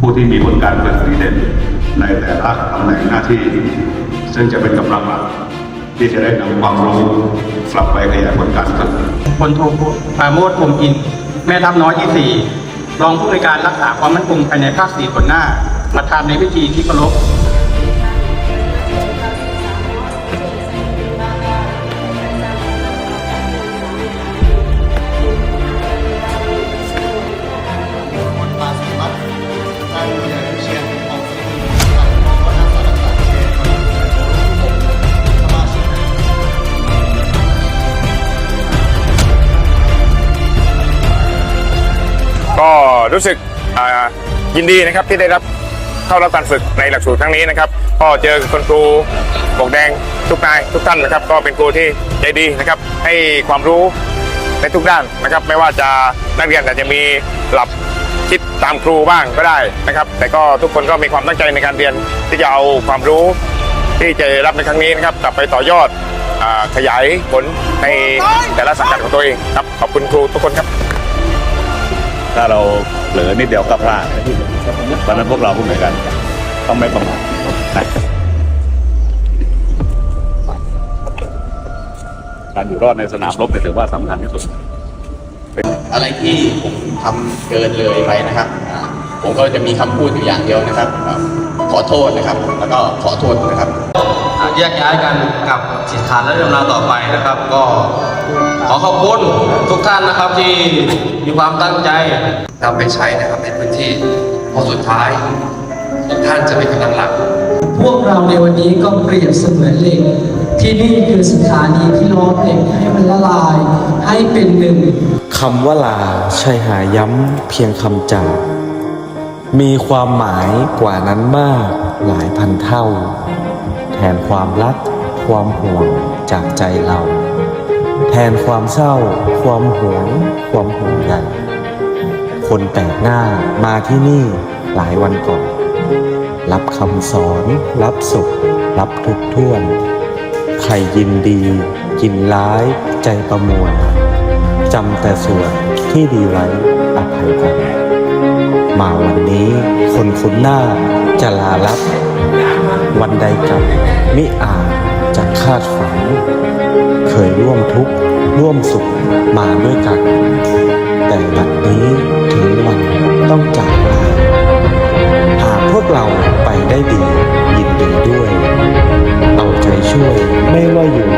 ผู้ที่มีผลการเปิดีเด่นในแต่ละตำแหน่งหน้าที่ ซึ่งจะเป็นกำลังหลักที่จะได้นำความรู้กลับไปขยายผลการฝึกพลโทปาโมดภูมิอิน แม่ทัพน้อยที่ 4 รองผู้ในการรักษาความมั่นคงภายในภาคสี่คนหน้า ประธานในพิธีที่เคารพ ก็รู้สึกยินดีนะครับที่ได้รับเข้ารับการฝึกในหลักสูตรครั้งนี้นะครับ ก็เจอคุณครูบกแดงทุกนายทุกท่านนะครับ ก็เป็นครูที่ใจดีนะครับ ให้ความรู้ในทุกด้านนะครับ ไม่ว่าจะนักเรียนอาจจะมีหลับคิดตามครูบ้างก็ได้นะครับ แต่ก็ทุกคนก็มีความตั้งใจในการเรียนที่จะเอาความรู้ที่จะรับในครั้งนี้นะครับกลับไปต่อยอดอขยายผลในแต่ละสังกัดของตัวเองครับขอบคุณครูทุกคนครับ ถ้าเราเผลอนิดเดียวก็พลาดเพราะฉะนั้นพวกเราผู้เหมือนกัน ต้องไม่ประมาทนะการอยู่รอดในสนามรบเนี่ยถือว่าสำคัญที่สุด อะไรที่ผมทำเกินเลยไปนะครับอ่าผมก็จะมีคำพูดอยู่อย่างเดียวนะครับอ่าขอโทษนะครับ แล้วก็ขอโทษนะครับ อ่าแยกย้ายกันกับสิทธาและเรื่องราวต่อไปนะครับ ก็ ขอขอบคุณทุกท่านนะครับที่มีความตั้งใจนำไปใช้นะครับในพื้นที่เพราะสุดท้ายทุกท่านจะเป็นกำลังหลัก พวกเราในวันนี้ก็เปรียบเสมือนเหล็ก ที่นี่คือสถานีที่ล้อมเหล็กให้มันละลายให้เป็นหนึ่งคำว่าลาใช่หาย้ำเพียงคำจากมีความหมายกว่านั้นมากหลายพันเท่า แทนความรักความห่วงจากใจเรา แทนความเศร้า ความหวง ความห่วงใยคนแปลกหน้ามาที่นี่หลายวันก่อน รับคำสอน รับสุข รับทุกท่วน ใครยินดี กินร้ายใจประมวลจำแต่ส่วนที่ดีไว้อภัยกัน มาวันนี้คนคุ้นหน้าจะลาลับ วันใดกันมิอาจ จากคาดฝัน เคยร่วมทุกข์ร่วมสุขมาด้วยกัน แต่บัดนี้ถึงวันต้องจากลาหากพวกเราไปได้ดียินดีด้วย เอาใจช่วยไม่ว่าอยู่